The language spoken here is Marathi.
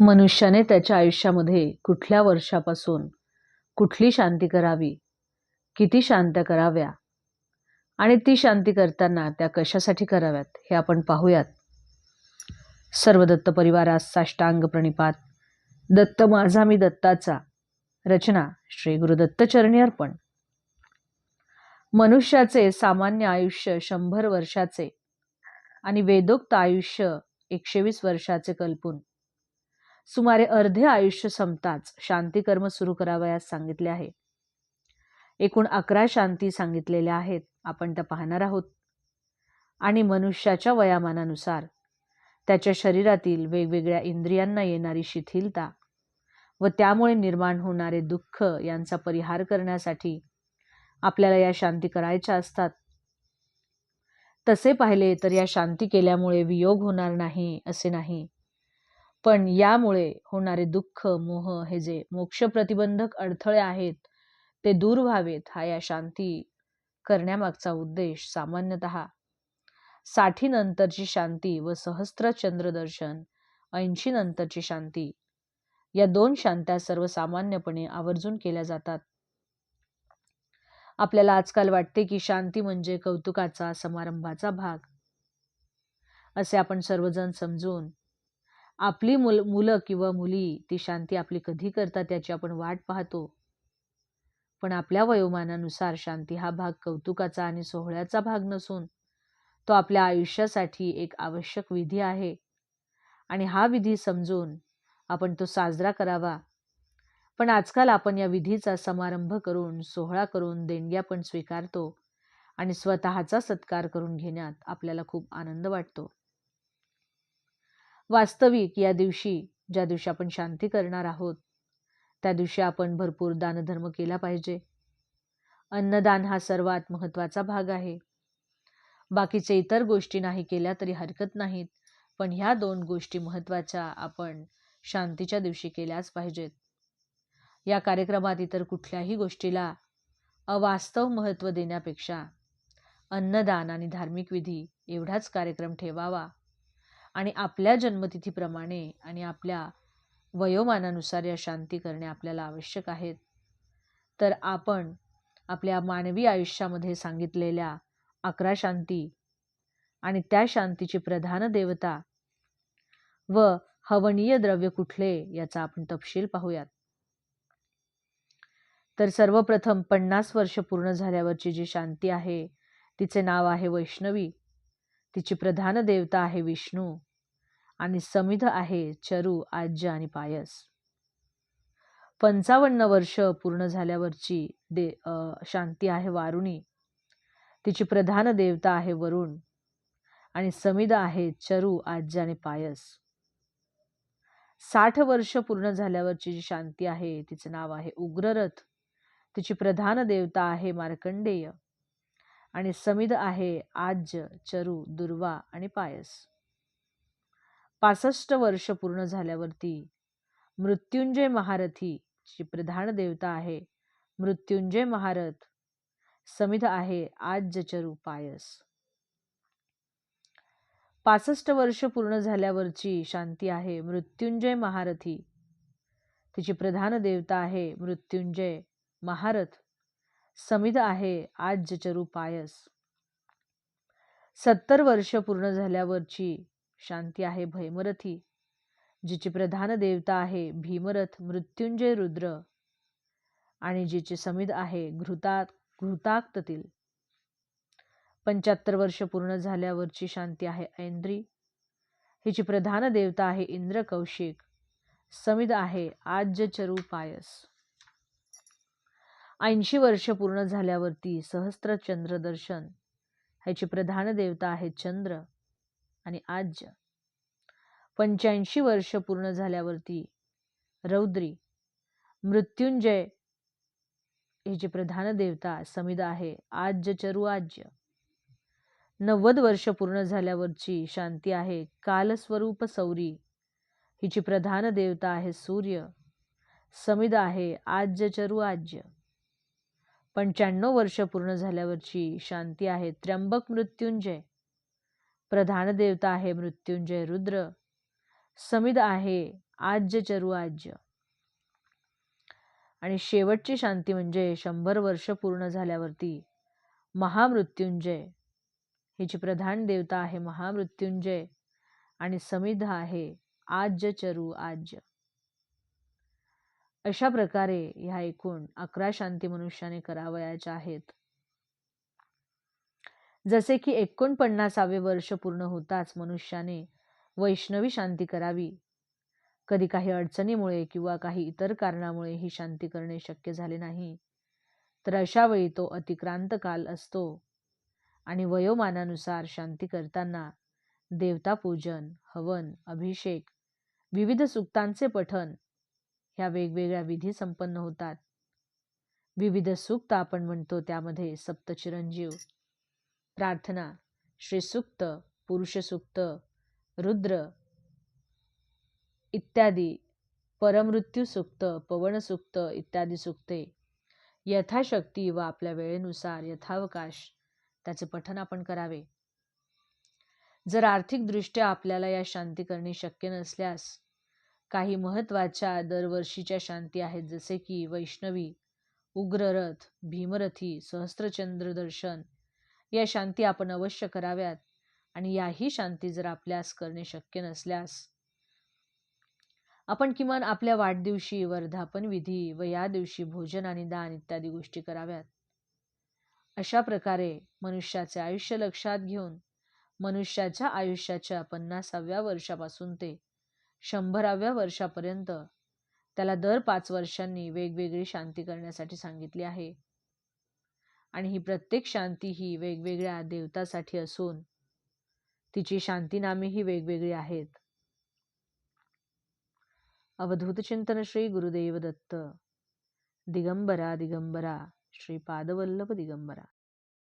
मनुष्याने त्याच्या आयुष्यामध्ये कुठल्या वर्षापासून कुठली शांती करावी? किती शांत्या कराव्या? आणि ती शांती करताना त्या कशासाठी कराव्यात हे आपण पाहूयात. सर्व दत्त परिवारास साष्टांग प्रणिपात दत्त माझा मी दत्ताचा. रचना श्री गुरुदत्तचरणी अर्पण. मनुष्याचे सामान्य आयुष्य शंभर वर्षाचे आणि वेदोक्त आयुष्य एकशे वीस वर्षाचे कल्पून सुमारे अर्धे आयुष्य संपताच शांती कर्म सुरू करावयास सांगितले आहे. एकूण अकरा शांती सांगितलेल्या आहेत आपण त्या पाहणार आहोत. आणि मनुष्याच्या वयामानानुसार त्याच्या शरीरातील वेगवेगळ्या इंद्रियांना येणारी शिथिलता व त्यामुळे निर्माण होणारे दुःख यांचा परिहार करण्यासाठी आपल्याला या शांती करायच्या असतात. तसे पाहिले तर या शांती केल्यामुळे वियोग होणार नाही असे नाही. पण यामुळे होणारे दुःख मोह हे जे मोक्ष प्रतिबंधक अडथळे आहेत ते दूर व्हावेत हा या शांती करण्यामागचा उद्देश सामान्यतः. साठी नंतरची शांती व सहस्त्र चंद्रदर्शन ऐंशी नंतरची शांती या दोन शांत्या सर्वसामान्यपणे आवर्जून केल्या जातात. आपल्याला आजकाल वाटते की शांती म्हणजे कौतुकाचा समारंभाचा भाग. असे आपण सर्वजण समजून आपली मुल मुलं किंवा मुली ती शांती आपली कधी करतात याची आपण वाट पाहतो. पण आपल्या वयोमानानुसार शांती हा भाग कौतुकाचा आणि सोहळ्याचा भाग नसून तो आपल्या आयुष्यासाठी एक आवश्यक विधी आहे. आणि हा विधी समजून आपण तो साजरा करावा. पण आजकाल आपण या विधीचा समारंभ करून सोहळा करून देणग्या पण स्वीकारतो आणि स्वतःचा सत्कार करून घेण्यात आपल्याला खूप आनंद वाटतो. वास्तविक या दिवशी ज्या दिवशी आपण शांती करणार आहोत त्या दिवशी आपण भरपूर दानधर्म केला पाहिजे. अन्नदान हा सर्वात महत्त्वाचा भाग आहे. बाकीचे इतर गोष्टी नाही केल्या तरी हरकत नाहीत पण ह्या दोन गोष्टी महत्त्वाच्या आपण शांतीच्या दिवशी केल्याच पाहिजेत. या कार्यक्रमात इतर कुठल्याही गोष्टीला अवास्तव महत्त्व देण्यापेक्षा अन्नदान आणि धार्मिक विधी एवढाच कार्यक्रम ठेवावा. आणि आपल्या जन्मतिथीप्रमाणे आणि आपल्या वयोमानानुसार या शांती करणे आपल्याला आवश्यक आहेत. तर आपण आपल्या मानवी आयुष्यामध्ये सांगितलेल्या अकरा शांती आणि त्या शांतीची प्रधान देवता व हवनीय द्रव्य कुठले याचा आपण तपशील पाहूयात. तर सर्वप्रथम पन्नास वर्ष पूर्ण झाल्यावरची जी शांती आहे तिचे नाव आहे वैष्णवी. तिची प्रधान देवता आहे विष्णू आणि समिध आहे चरू आज्य आणि पायस. पंचावन्न वर्ष पूर्ण झाल्यावरची दे शांती आहे वारुणी. तिची प्रधान देवता आहे वरुण आणि समिध आहे चरू आज्य आणि पायस. साठ वर्ष पूर्ण झाल्यावरची जी शांती आहे तिचं नाव आहे उग्ररथ. तिची प्रधान देवता आहे मार्कंडेय. आणि समिध आहे आज्य चरू दुर्वा आणि पायस. पासष्ट वर्ष पूर्ण झाल्यावरती मृत्युंजय महारथी ची प्रधान देवता आहे. मृत्युंजय महारथ समिध आहे आज्य चरू पायस. पासष्ट वर्ष पूर्ण झाल्यावरची शांती आहे मृत्युंजय महारथी. तिची प्रधान देवता आहे मृत्युंजय महारथ. समिध आहे आज चरू पायस. सत्तर वर्ष पूर्ण झाल्यावरची शांती आहे भैमरथी जिची प्रधान देवता आहे भीमरथ मृत्युंजय रुद्र आणि जिचे समिध आहे घृता घृताक्ततील. पंच्याहत्तर वर्ष पूर्ण झाल्यावरची शांती आहे ऐंद्री. हिची प्रधान देवता आहे इंद्र कौशिक. समिध आहे आज्य चरू पायस. ऐंशी वर्ष पूर्ण झाल्यावरती सहस्त्र चंद्रदर्शन ह्याची प्रधान देवता आहे चंद्र आणि आज्य. पंच्याऐंशी वर्ष पूर्ण झाल्यावरती रौद्री मृत्युंजय ह्याची प्रधान देवता समिद आहे आज्य चरु आज्य नव्वद वर्ष पूर्ण झाल्यावरची शांती आहे कालस्वरूप सौरी हिची प्रधान देवता आहे सूर्य समिद आहे आज्य चरु आज्य पंच्याण्णव वर्ष पूर्ण झाल्यावरची शांती आहे त्र्यंबक मृत्युंजय. प्रधान देवता आहे मृत्युंजय रुद्र. समिद आहे आज्य चरु आज्य. आणि शेवटची शांती म्हणजे शंभर वर्ष पूर्ण झाल्यावरती महामृत्युंजय. हिची प्रधान देवता आहे महामृत्युंजय. आणि समिध आहे आज्य चरु आज्य. अशा प्रकारे ह्या एकूण अकरा शांती मनुष्याने करावयाच्या आहेत. जसे की एकोणपन्नासावे वर्ष पूर्ण होताच मनुष्याने वैष्णवी शांती करावी. कधी काही अडचणीमुळे किंवा काही इतर कारणामुळे ही शांती करणे शक्य झाले नाही तर अशा वेळी तो अतिक्रांत काल असतो आणि वयोमानानुसार शांती करताना देवता पूजन हवन अभिषेक विविध सुक्तांचे पठन ह्या वेगवेगळ्या विधी संपन्न होतात. विविध सुक्त आपण म्हणतो त्यामध्ये सप्तचिरंजीव प्रार्थना श्रीसुक्त पुरुषसुक्त रुद्र इत्यादी परमृत्यूसुक्त पवनसुक्त इत्यादी सुक्ते. यथाशक्ती व आपल्या वेळेनुसार यथावकाश त्याचे पठन आपण करावे. जर आर्थिकदृष्ट्या आपल्याला या शांती करणे शक्य नसल्यास काही महत्त्वाच्या दरवर्षीच्या शांती आहेत जसे की वैष्णवी उग्ररथ भीमरथी सहस्त्रचंद्र दर्शन. या शांती आपण अवश्य कराव्यात आणि याही शांती जर आपल्यास करणे शक्य नसल्यास. आपण किमान आपल्या वाढदिवशी वर्धापन विधी व या दिवशी भोजन आणि दान इत्यादी गोष्टी कराव्यात. अशा प्रकारे मनुष्याचे आयुष्य लक्षात घेऊन मनुष्याच्या आयुष्याच्या पन्नासाव्या वर्षापासून ते शंभराव्या वर्षापर्यंत. त्याला दर पाच वर्षांनी वेगवेगळी शांती करण्यासाठी सांगितली आहे. आणि ही प्रत्येक शांती ही वेगवेगळ्या देवतासाठी असून तिची शांतीनामेही वेगवेगळी आहेत. अवधूत चिंतन श्री गुरुदेव दत्त. दिगंबरा दिगंबरा. श्री पादवल्लभ दिगंबरा.